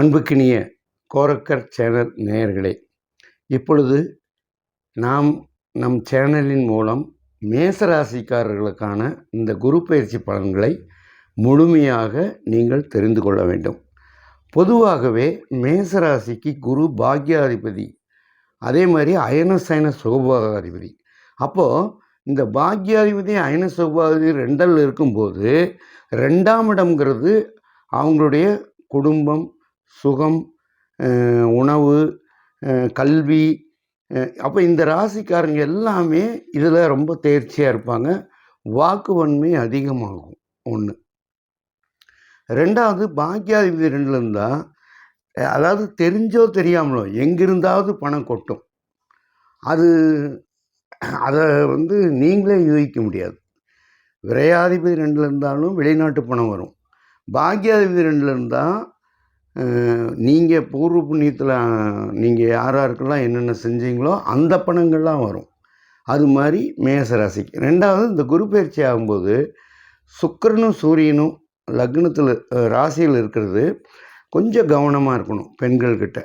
அன்புக்கினிய Gorakkar channel நேயர்களே இப்பொழுது நாம் நம் சேனலின் மூலம் மேசராசிக்காரர்களுக்கான இந்த குரு பயிற்சி பலன்களை முழுமையாக நீங்கள் தெரிந்து கொள்ள வேண்டும். பொதுவாகவே மேசராசிக்கு குரு பாக்யாதிபதி அதே மாதிரி அயன சயன சுகபாகாதிபதி அப்போது இந்த பாக்யாதிபதி அயன சுகபாதிபதி ரெண்டில் இருக்கும்போது ரெண்டாம் இடம்ங்கிறது அவங்களுடைய குடும்பம் சுகம் உணவு கல்வி அப்போ இந்த ராசிக்காரங்க எல்லாமே இதில் ரொம்ப தேர்ச்சியாக இருப்பாங்க. வாக்கு வன்மை அதிகமாகும் ஒன்று ரெண்டாவது பாக்கியாதிபதி ரெண்டில் இருந்தால் அதாவது தெரிஞ்சோ தெரியாமலோ எங்கிருந்தாவது பணம் கொட்டும். அது அதை வந்து நீங்களே யூகிக்க முடியாது. விரையாதிபதி ரெண்டில் இருந்தாலும் வெளிநாட்டு பணம் வரும். பாக்கியாதிபதி ரெண்டில் இருந்தால் நீங்கள் பூர்வ புண்ணியத்தில் நீங்கள் யார் யாருக்கெல்லாம் என்னென்ன செஞ்சீங்களோ அந்த பணங்கள்லாம் வரும். அது மாதிரி மேச ராசிக்கு. ரெண்டாவது இந்த குரு பயிற்சி ஆகும்போது சுக்கரனும் சூரியனும் லக்னத்தில் ராசியில் இருக்கிறது கொஞ்சம் கவனமாக இருக்கணும் பெண்கள்கிட்ட.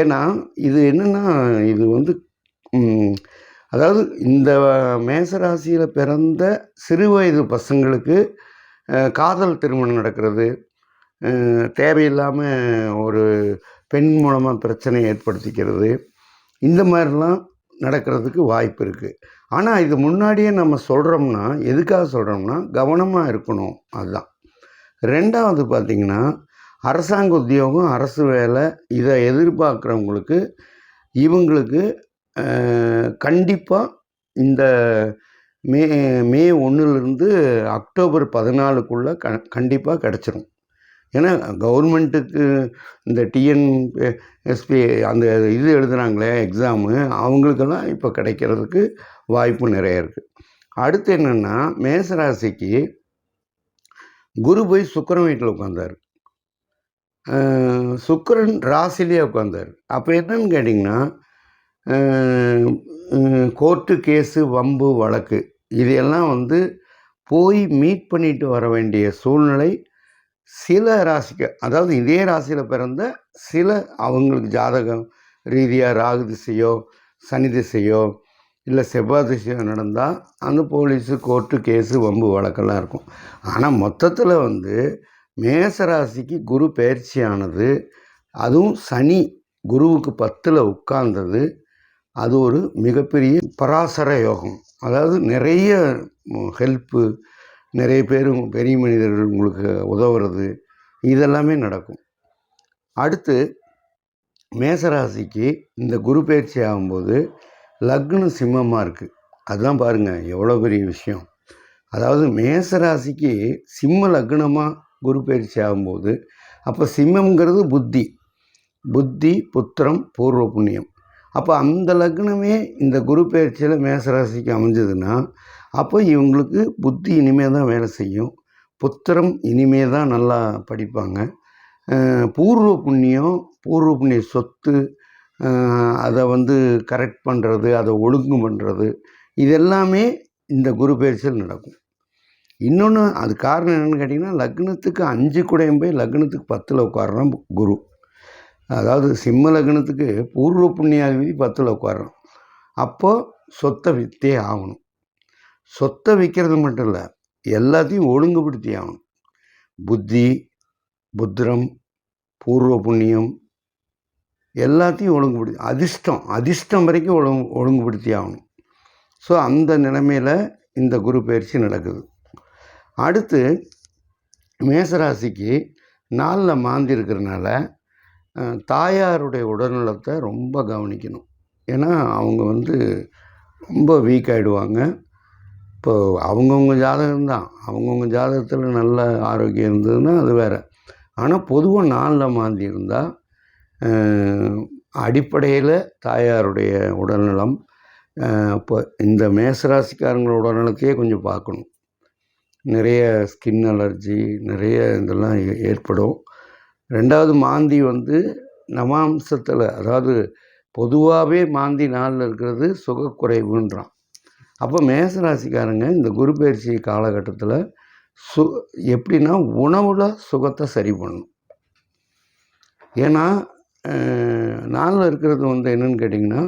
ஏன்னா இது என்னென்னா இது வந்து அதாவது இந்த மேசராசியில் பிறந்த சிறு வயது பசங்களுக்கு காதல் திருமணம் நடக்கிறது. தேவையில்லாமல் ஒரு பெண் மூலமாக பிரச்சனை ஏற்படுத்திக்கிறது. இந்த மாதிரிலாம் நடக்கிறதுக்கு வாய்ப்பு இருக்குது ஆனால் இது முன்னாடியே நம்ம சொல்கிறோம்னா எதுக்காக சொல்கிறோம்னா கவனமாக இருக்கணும். அதுதான். ரெண்டாவது பார்த்திங்கன்னா அரசாங்க உத்தியோகம் அரசு வேலை இதை எதிர்பார்க்குறவங்களுக்கு இவங்களுக்கு கண்டிப்பாக இந்த மே மே ஒன்றுலேருந்து அக்டோபர் பதினாலுக்குள்ளே க கண்டிப்பாக கிடச்சிரும். ஏன்னா கவர்மெண்ட்டுக்கு இந்த டிஎன் எஸ்பி அந்த இது எழுதுகிறாங்களே எக்ஸாமு அவங்களுக்கெல்லாம் இப்போ கிடைக்கிறதுக்கு வாய்ப்பு நிறைய இருக்குது அடுத்து என்னென்னா மேசராசிக்கு குரு போய் சுக்கரன் வீட்டில் உட்காந்தாரு சுக்கரன் ராசிலேயே உட்காந்தாரு அப்போ என்னன்னு கேட்டிங்கன்னா கோர்ட்டு கேஸு வம்பு வழக்கு இதையெல்லாம் வந்து போய் மீட் பண்ணிட்டு வர வேண்டிய சூழ்நிலை சில ராசிக்கு அதாவது இதே ராசியில் பிறந்த சில அவங்களுக்கு ஜாதகம் ரீதியாக ராகு திசையோ சனி திசையோ இல்லை செவ்வாய் திசையோ நடந்தால் அந்த போலீஸு கோர்ட்டு கேஸு வம்பு வழக்கெல்லாம் இருக்கும். ஆனால் மொத்தத்தில் வந்து மேச ராசிக்கு குரு பயிற்சியானது அதுவும் சனி குருவுக்கு பத்தில் உட்கார்ந்தது அது ஒரு மிகப்பெரிய பராசர யோகம். அதாவது நிறைய ஹெல்ப்பு நிறைய பேர் பெரிய மனிதர்கள் உங்களுக்கு உதவுறது இதெல்லாமே நடக்கும். அடுத்து மேசராசிக்கு இந்த குரு பயிற்சி ஆகும்போது லக்னம் சிம்மமாக இருக்குது அதுதான் பாருங்கள் எவ்வளோ பெரிய விஷயம். அதாவது மேசராசிக்கு சிம்ம லக்னமாக குரு பயிற்சி ஆகும்போது அப்போ சிம்மங்கிறது புத்தி. புத்தி புத்திரம் பூர்வ புண்ணியம். அப்போ அந்த லக்னமே இந்த குரு பயிற்சியில் மேசராசிக்கு அமைஞ்சதுன்னா அப்போ இவங்களுக்கு புத்தி இனிமே தான் வேலை செய்யும். புத்திரம் இனிமே தான் நல்லா படிப்பாங்க. பூர்வ புண்ணியம் பூர்வ புண்ணிய சொத்து அதை வந்து கரெக்ட் பண்ணுறது அதை ஒழுங்கு பண்ணுறது இதெல்லாமே இந்த குரு பயிற்சியில் நடக்கும். இன்னொன்று அது காரணம் என்னென்னு கேட்டிங்கன்னா லக்னத்துக்கு அஞ்சு குடையும் போய் லக்னத்துக்கு பத்தில் உட்காடுறான் குரு. அதாவது சிம்ம லக்னத்துக்கு பூர்வ புண்ணியாதிபதி பத்தில் உட்காடுறோம் அப்போது சொத்தை விற்றே ஆகணும். சொத்தை விற்கிறது மட்டும் இல்லை எல்லாத்தையும் ஒழுங்குபடுத்தி ஆகணும் புத்தி புத்திரம் பூர்வ புண்ணியம் எல்லாத்தையும் ஒழுங்குபடுத்தி அதிர்ஷ்டம் அதிர்ஷ்டம் வரைக்கும் ஒழுங்கு ஒழுங்குபடுத்தி ஆகணும் ஸோ அந்த நிலைமையில் இந்த குரு பயிற்சி நடக்குது. அடுத்து மேசராசிக்கு நாளில் மாந்தி இருக்கிறனால தாயாருடைய உடல்நலத்தை ரொம்ப கவனிக்கணும். ஏன்னா அவங்க வந்து ரொம்ப வீக் ஆகிடுவாங்க இப்போ அவங்கவுங்க ஜாதகம் தான் அவங்கவுங்க ஜாதகத்தில் நல்ல ஆரோக்கியம் இருந்ததுன்னா அது வேறு. ஆனால் பொதுவாக நாளில் மாந்தி இருந்தால் அடிப்படையில் தாயாருடைய உடல்நலம் இப்போ இந்த மேசராசிக்காரங்களோட உடல்நலத்தையே கொஞ்சம் பார்க்கணும். நிறைய ஸ்கின் அலர்ஜி நிறைய இதெல்லாம் ஏ- ஏற்படும். ரெண்டாவது மாந்தி வந்து நவாம்சத்தில் அதாவது பொதுவாகவே மாந்தி நாளில் இருக்கிறது சுகக்குறைவுன்றான். அப்போ மேசராசிக்காரங்க இந்த குரு பயிற்சி காலகட்டத்தில் சு எப்படின்னா உணவில் சுகத்தை சரி பண்ணணும். ஏன்னா நாளில் இருக்கிறது வந்து என்னன்னு கேட்டிங்கன்னா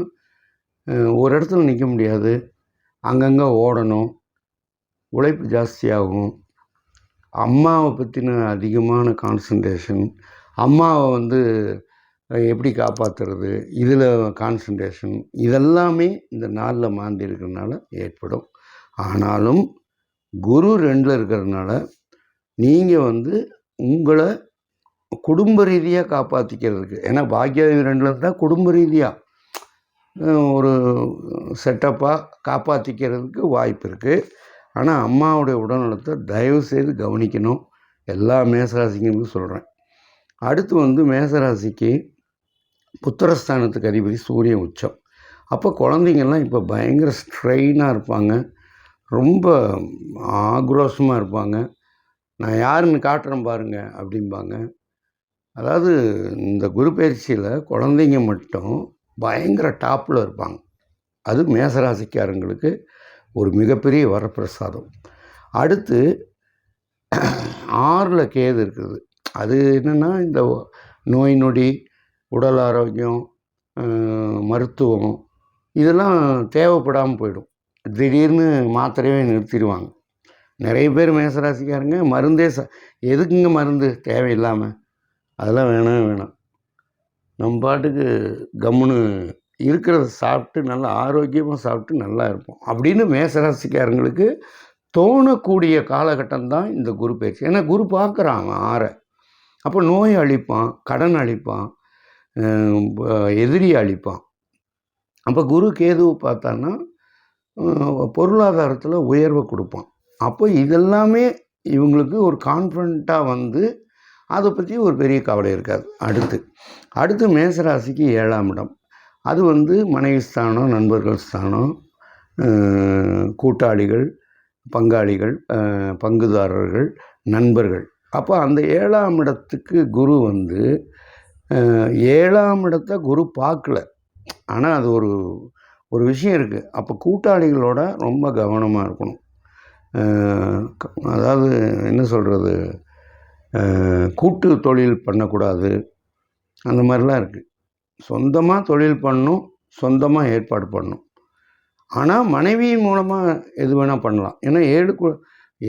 ஒரு இடத்துல நிற்க முடியாது. அங்கங்கே ஓடணும். உழைப்பு ஜாஸ்தியாகும். அம்மாவை பற்றின அதிகமான கான்சன்ட்ரேஷன் அம்மாவை வந்து எப்படி காப்பாற்றுறது இதில் கான்சன்ட்ரேஷன் இதெல்லாமே இந்த நாளில் மாந்தி இருக்கிறதுனால ஏற்படும். ஆனாலும் குரு ரெண்டில் இருக்கிறதுனால நீங்கள் வந்து உங்களை குடும்ப ரீதியாக காப்பாற்றிக்கிறதுக்கு ஏன்னா பாக்கியாதி ரெண்டில் இருந்தால் குடும்ப ரீதியாக ஒரு செட்டப்பாக காப்பாற்றிக்கிறதுக்கு வாய்ப்பு இருக்குது ஆனால் அம்மாவுடைய உடல்நலத்தை தயவு செய்து கவனிக்கணும். எல்லா மேசராசிங்களுக்கும் சொல்கிறேன் அடுத்து வந்து மேசராசிக்கு புத்திரஸ்தானத்துக்கு அதிபதி சூரியன் உச்சம். அப்போ குழந்தைங்கள்லாம் இப்போ பயங்கர ஸ்ட்ரெயினாக இருப்பாங்க. ரொம்ப ஆக்ரோஷமாக இருப்பாங்க. நான் யாருன்னு காட்டுறேன் பாருங்க அப்படிம்பாங்க. அதாவது இந்த குரு பயிற்சியில் குழந்தைங்க மட்டும் பயங்கர டாப்பில் இருப்பாங்க. அது மேசராசிக்காரங்களுக்கு ஒரு மிகப்பெரிய வரப்பிரசாதம். அடுத்து ஆறில் கேது இருக்குது. அது என்னென்னா இந்த நோய் நொடி உடல் ஆரோக்கியம் மருத்துவம் இதெல்லாம் தேவைப்படாமல் போயிடும். திடீர்னு மாத்திரையே நிறுத்திடுவாங்க. நிறைய பேர் மேசராசிக்காரங்க மருந்தே ச எதுக்குங்க மருந்து தேவையில்லாமல் அதெல்லாம் வேணாம் வேணாம். நம்ம பாட்டுக்கு கம்முன்னு இருக்கிறத சாப்பிட்டு நல்லா ஆரோக்கியமாக சாப்பிட்டு நல்லா இருப்போம். அப்படின்னு மேசராசிக்காரங்களுக்கு தோணக்கூடிய காலகட்டம் தான் இந்த குரு பயிற்சி. ஏன்னா குரு பார்க்குறான் அவன் ஆற. அப்போ நோய் அழிப்பான் கடன் அழிப்பான் எதிரியை அழிப்பான். அப்போ குரு கேதுவை பார்த்தான்னா பொருளாதாரத்தில் உயர்வை கொடுப்பான். அப்போ இதெல்லாமே இவங்களுக்கு ஒரு கான்ஃபிடண்ட்டாக வந்து அதை பற்றி ஒரு பெரிய கவலை இருக்காது. அடுத்து அடுத்து மேசராசிக்கு ஏழாம் இடம். அது வந்து மனைவி ஸ்தானம் நண்பர்கள் ஸ்தானம் கூட்டாளிகள் பங்காளிகள் பங்குதாரர்கள் நண்பர்கள். அப்போ அந்த ஏழாம் இடத்துக்கு குரு வந்து ஏழாம் இடத்த குரு பார்க்கல. ஆனால் அது ஒரு ஒரு விஷயம் இருக்குது அப்போ கூட்டாளிகளோட ரொம்ப கவனமாக இருக்கணும். அதாவது என்ன சொல்கிறது கூட்டு தொழில் பண்ணக்கூடாது. அந்த மாதிரிலாம் இருக்குது சொந்தமாக தொழில் பண்ணணும் சொந்தமாக ஏற்பாடு பண்ணணும். ஆனால் மனைவியின் மூலமாக எது வேணால் பண்ணலாம். ஏன்னா ஏழு கு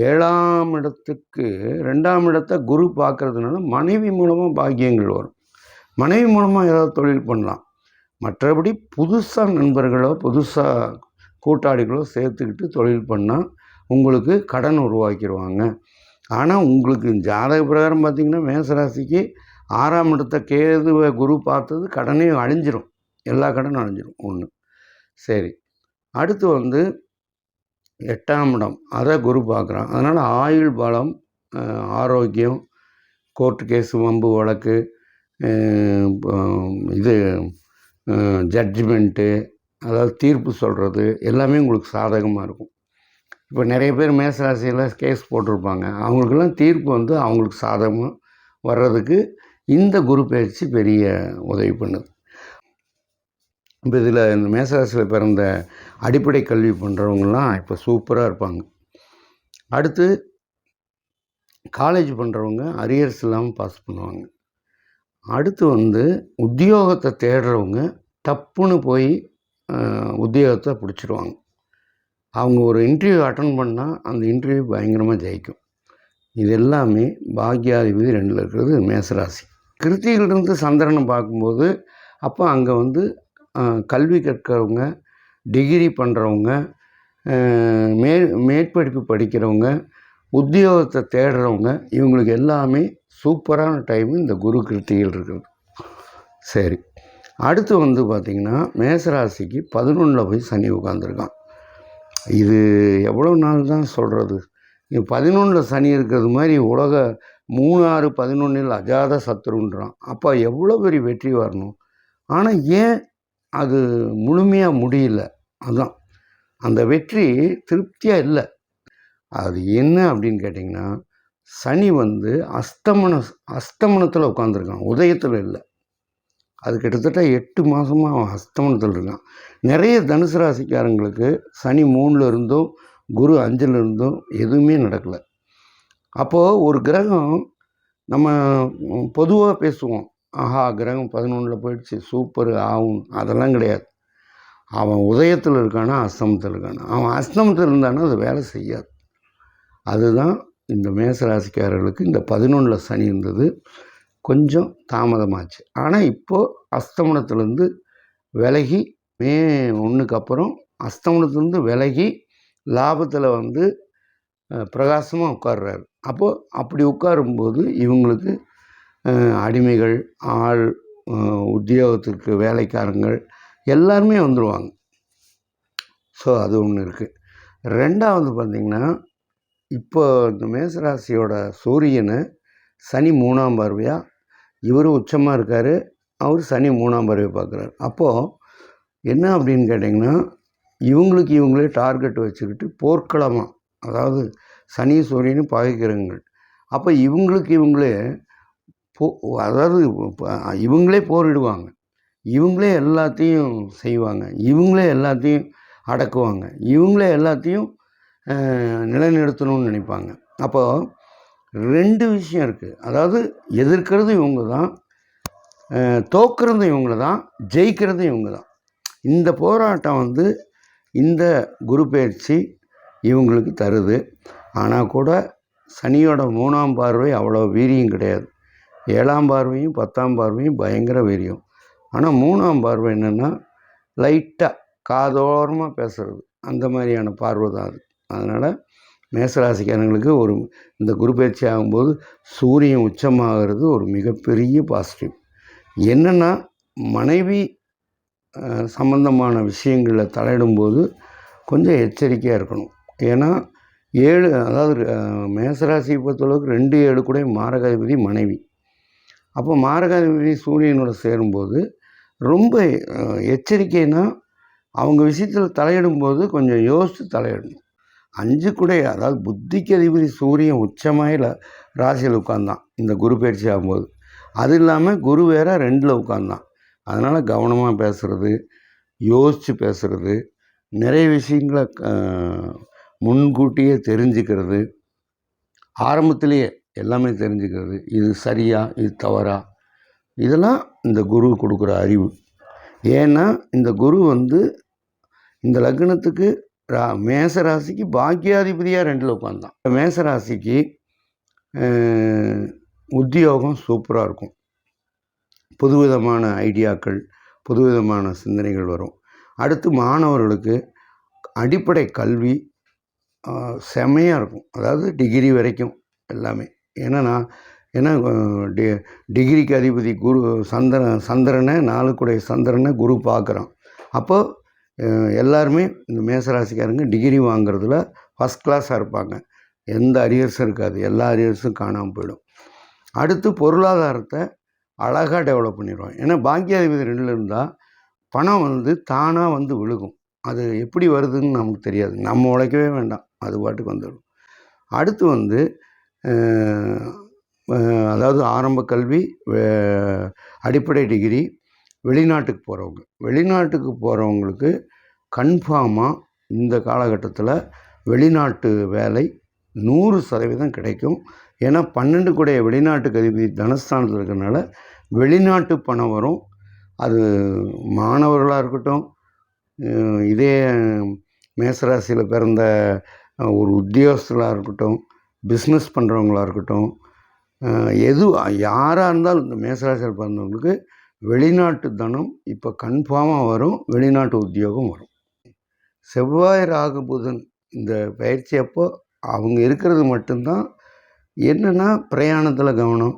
ஏழாம் இடத்துக்கு ரெண்டாம் இடத்த குரு பார்க்கறதுனால மனைவி மூலமாக பாக்கியங்கள் வரும். மனைவி மூலமாக ஏதாவது தொழில் பண்ணலாம். மற்றபடி புதுசாக நண்பர்களோ புதுசாக கூட்டாளிகளோ சேர்த்துக்கிட்டு தொழில் பண்ணால் உங்களுக்கு கடன் உருவாக்கிடுவாங்க ஆனால் உங்களுக்கு ஜாதக பிரகாரம் பார்த்திங்கன்னா மேசராசிக்கு ஆறாம் இடத்த கேதுவை குரு பார்த்தது கடனே அழிஞ்சிரும். எல்லா கடனும் அழிஞ்சிரும் ஒன்று சரி. அடுத்து வந்து எட்டாம் இடம். அதை குரு பார்க்குறான் அதனால் ஆயுள் பலம் ஆரோக்கியம் கோர்ட்டு கேஸு வம்பு வழக்கு இது ஜட்ஜ்மெண்ட்டு அதாவது தீர்ப்பு சொல்கிறது எல்லாமே உங்களுக்கு சாதகமாக இருக்கும். இப்போ நிறைய பேர் மேசராசியில் கேஸ் போட்டிருப்பாங்க. அவங்களுக்கெல்லாம் தீர்ப்பு வந்து அவங்களுக்கு சாதகமாக வர்றதுக்கு இந்த குரு பயிற்சி பெரிய உதவி பண்ணுது. இப்போ இதில் இந்த மேசராசியில் பிறந்த அடிப்படை கல்வி பண்ணுறவங்கலாம் இப்போ சூப்பராக இருப்பாங்க. அடுத்து காலேஜ் பண்ணுறவங்க அரியர்ஸ் இல்லாமல் பாஸ் பண்ணுவாங்க. அடுத்து வந்து உத்தியோகத்தை தேடுறவங்க டப்புன்னு போய் உத்தியோகத்தை பிடிச்சிருவாங்க. அவங்க ஒரு இன்டர்வியூ அட்டன் பண்ணால் அந்த இன்டர்வியூ பயங்கரமாக ஜெயிக்கும். இது எல்லாமே பாக்யாதிபதி ரெண்டில் இருக்கிறது மேசராசி. கிருத்தியிலிருந்து சந்திரனை பார்க்கும்போது அப்போ அங்கே வந்து கல்வி கற்கிறவங்க டிகிரி பண்ணுறவங்க மே மேற்படிப்பு படிக்கிறவங்க உத்தியோகத்தை தேடுறவங்க இவங்களுக்கு எல்லாமே சூப்பரான டைம் இந்த குரு கிருத்திகள் இருக்குது சரி. அடுத்து வந்து பார்த்திங்கன்னா மேசராசிக்கு பதினொன்றில் போய் சனி உட்காந்துருக்கான் இது எவ்வளோ நாள் தான் சொல்கிறது பதினொன்றில் சனி இருக்கிறது மாதிரி உலக மூணாறு பதினொன்றில் அஜாத சத்ருன்றான். அப்போ எவ்வளோ பெரிய வெற்றி வரணும்? ஆனால் ஏன் அது முழுமையாக முடியல? அதான். அந்த வெற்றி திருப்தியாக இல்லை. அது என்ன அப்படின்னு கேட்டிங்கன்னா சனி வந்து அஸ்தமன அஸ்தமனத்தில் உட்காந்துருக்கான் உதயத்தில் இல்லை. அது கிட்டத்தட்ட எட்டு மாதமாக அவன் அஸ்தமனத்தில் இருக்கான். நிறைய தனுசு ராசிக்காரங்களுக்கு சனி மூணில் இருந்தும் குரு அஞ்சில் இருந்தும் எதுவுமே நடக்கலை. அப்போது ஒரு கிரகம் நம்ம பொதுவாக பேசுவோம். ஆஹா கிரகம் பதினொன்றில் போயிடுச்சு. சூப்பர் ஆகும் அதெல்லாம் கிடையாது. அவன் உதயத்தில் இருக்கானா அஸ்தமத்தில் இருக்கானா? அவன் அஸ்தமத்தில் இருந்தானா அது வேலை செய்யாது. அதுதான் இந்த மேசராசிக்காரர்களுக்கு இந்த பதினொன்றில் சனி இருந்தது கொஞ்சம் தாமதமாச்சு. ஆனால் இப்போது அஸ்தமனத்துலேருந்து விலகி மே ஒன்றுக்கு அப்புறம் அஸ்தமனத்துலேருந்து விலகி லாபத்தில் வந்து பிரகாசமாக உட்கார்றாரு. அப்போது அப்படி உட்காரும்போது இவங்களுக்கு அடிமைகள் ஆள் உத்தியோகத்திற்கு வேலைக்காரங்கள் எல்லாருமே வந்துடுவாங்க ஸோ அது ஒன்று இருக்குது ரெண்டாவது பார்த்திங்கன்னா இப்போ இந்த மேசராசியோட சூரியனை சனி மூணாம் பார்வையாக இவர் உச்சமாக இருக்கார் அவர் சனி மூணாம் பார்வை பார்க்குறாரு. அப்போது என்ன அப்படின்னு கேட்டிங்கன்னா இவங்களுக்கு இவங்களே டார்கெட் வச்சுக்கிட்டு போர்க்களமாக அதாவது சனி சூரியன் பகைக்கிறங்கள் அப்போ இவங்களுக்கு இவங்களே போ அதாவது இவங்களே போரிடுவாங்க. இவங்களே எல்லாத்தையும் செய்வாங்க. இவங்களே எல்லாத்தையும் அடக்குவாங்க. இவங்களே எல்லாத்தையும் நிலைநிறுத்தணும்னு நினைப்பாங்க. அப்போது ரெண்டு விஷயம் இருக்குது அதாவது எதிர்க்கிறது இவங்க தான் தோக்கிறது இவங்க தான் ஜெயிக்கிறது இவங்க தான் இந்த போராட்டம் வந்து இந்த குரு பயிற்சி இவங்களுக்கு தருது. ஆனால் கூட சனியோட மூணாம் பார்வை அவ்வளோ வீரியம் கிடையாது. ஏழாம் பார்வையும் பத்தாம் பார்வையும் பயங்கர வீரியம். ஆனால் மூணாம் பார்வை என்னென்னா லைட்டாக காதோரமாக பேசுகிறது அந்த மாதிரியான பார்வை தான் அது. அதனால் மேசராசிக்காரங்களுக்கு ஒரு இந்த குரு பயிற்சி ஆகும்போது சூரியன் உச்சமாகிறது ஒரு மிகப்பெரிய பாசிட்டிவ் என்னென்னா மனைவி சம்பந்தமான விஷயங்களில் தலையிடும்போது கொஞ்சம் எச்சரிக்கையாக இருக்கணும். ஏன்னா ஏழு அதாவது மேசராசியை பொறுத்தளவுக்கு ரெண்டு ஏழு கூட மாரகாதிபதி மனைவி. அப்போ மாரகாதிபதி சூரியனோட சேரும்போது ரொம்ப எச்சரிக்கைனா அவங்க விஷயத்தில் தலையிடும்போது கொஞ்சம் யோசித்து தலையிடணும். அஞ்சு கூட அதாவது புத்திக்கு அதிபதி சூரியன் உச்சமாயில் ராசியில் உட்காந்தான் இந்த குரு பயிற்சி ஆகும்போது. அது இல்லாமல் குரு வேற ரெண்டில் உட்காந்தான் அதனால் கவனமாக பேசுகிறது யோசித்து பேசுகிறது நிறைய விஷயங்களை முன்கூட்டியே தெரிஞ்சுக்கிறது. ஆரம்பத்திலேயே எல்லாமே தெரிஞ்சுக்கிறது. இது சரியா இது தவறா? இதெல்லாம் இந்த குரு கொடுக்குற அறிவு. ஏன்னா இந்த குரு வந்து இந்த லக்னத்துக்கு ரா மேச ராசிக்கு பாக்கியாதிபதியாக ரெண்டில் உட்காந்தான் மேசராசிக்கு உத்தியோகம் சூப்பராக இருக்கும். புதுவிதமான ஐடியாக்கள் புதுவிதமான சிந்தனைகள் வரும். அடுத்து மாணவர்களுக்கு அடிப்படை கல்வி செமையாக இருக்கும். அதாவது டிகிரி வரைக்கும் எல்லாமே. ஏன்னா ஏன்னா டி டிகிரிக்கு அதிபதி குரு சந்திரன் சந்திரனை நாளுக்குடைய சந்திரனை குரு பார்க்குறான். அப்போது எல்லாருமே இந்த மேசராசிக்காரங்க டிகிரி வாங்குறதுல ஃபஸ்ட் கிளாஸாக இருப்பாங்க. எந்த அரியர்ஸும் இருக்காது. எல்லா அரியர்ஸும் காணாமல் போயிடும். அடுத்து பொருளாதாரத்தை அழகாக டெவலப் பண்ணிடுவாங்க. ஏன்னா பாக்கியாதிபதி ரெண்டில் இருந்தால் பணம் வந்து தானாக வந்து விழுகும். அது எப்படி வருதுன்னு நமக்கு தெரியாது. நம்ம உழைக்கவே வேண்டாம். அது பாட்டுக்கு வந்துடும். அடுத்து வந்து அதாவது ஆரம்ப கல்வி அடிப்படை டிகிரி வெளிநாட்டுக்கு போகிறவங்க வெளிநாட்டுக்கு போகிறவங்களுக்கு கன்ஃபார்மாக இந்த காலகட்டத்தில் வெளிநாட்டு வேலை நூறு சதவீதம் கிடைக்கும். ஏன்னா பன்னெண்டு கூடைய வெளிநாட்டுக்கு அதிபதி தனஸ்தானத்தில் இருக்கிறனால வெளிநாட்டு பணம் வரும். அது மாணவர்களாக இருக்கட்டும் இதே மேசராசியில் பிறந்த ஒரு உத்தியோகஸ்தலாக இருக்கட்டும் பிஸ்னஸ் பண்ணுறவங்களா இருக்கட்டும் எது யாராக இருந்தாலும் இந்த மேசராசியில் பிறந்தவங்களுக்கு வெளிநாட்டு தனம் இப்போ கன்ஃபார்மாக வரும் வெளிநாட்டு உத்தியோகம் வரும். செவ்வாய் ராகு புதன் இந்த பயிற்சி அப்போ அவங்க இருக்கிறது மட்டும்தான். என்னென்னா பிரயாணத்தில் கவனம்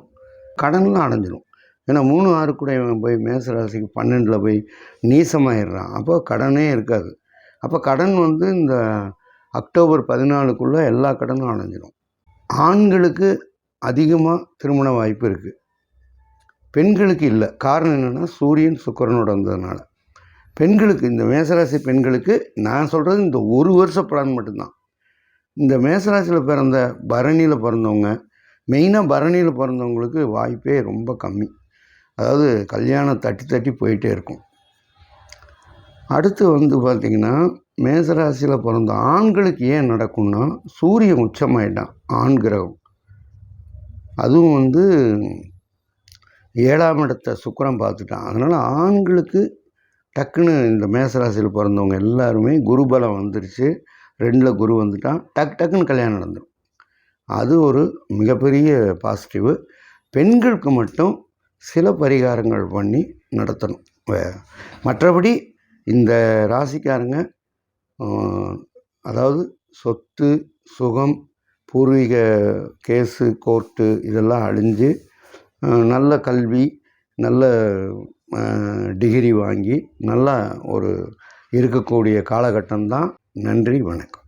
கடன்லாம் அடைஞ்சிடும் ஏன்னா மூணு ஆறு கூட இவன் போய் மேசராசிக்கு பன்னெண்டில் போய் நீசமாயிடுறான். அப்போ கடனே இருக்காது. அப்போ கடன் வந்து இந்த அக்டோபர் பதினாலுக்குள்ளே எல்லா கடனும் அடைஞ்சிடும் ஆண்களுக்கு அதிகமாக திருமண வாய்ப்பு இருக்குது பெண்களுக்கு இல்லை. காரணம் என்னென்னா சூரியன் சுக்கிரனோட வந்ததுனால. பெண்களுக்கு இந்த மேசராசி பெண்களுக்கு நான் சொல்கிறது இந்த ஒரு வருஷ பலன் மட்டும்தான். இந்த மேசராசியில் பிறந்த பரணியில் பிறந்தவங்க மெயினாக பரணியில் பிறந்தவங்களுக்கு வாய்ப்பே ரொம்ப கம்மி. அதாவது கல்யாணம் தட்டி தட்டி போயிட்டே இருக்கும். அடுத்து வந்து பார்த்திங்கன்னா மேசராசியில் பிறந்த ஆண்களுக்கு ஏன் நடக்கும்னா சூரியன் உச்சமாயிட்டான். ஆண் கிரகம். அதுவும் வந்து ஏழாம் இடத்த சுக்கரம் பார்த்துட்டான். அதனால் ஆண்களுக்கு டக்குன்னு இந்த மேசராசியில் பிறந்தவங்க எல்லாருமே குருபலம் வந்துருச்சு. ரெண்டில் குரு வந்துட்டான். டக் டக்குன்னு கல்யாணம் நடந்துடும் அது ஒரு மிகப்பெரிய பாசிட்டிவு பெண்களுக்கு மட்டும் சில பரிகாரங்கள் பண்ணி நடத்தணும். வே- மற்றபடி இந்த ராசிக்காரங்க அதாவது சொத்து சுகம் பூர்வீக கேஸு கோர்ட்டு இதெல்லாம் அழிஞ்சு நல்ல கல்வி நல்ல டிகிரி வாங்கி நல்லா ஒரு இருக்கக்கூடிய காலகட்டம்தான். நன்றி வணக்கம்.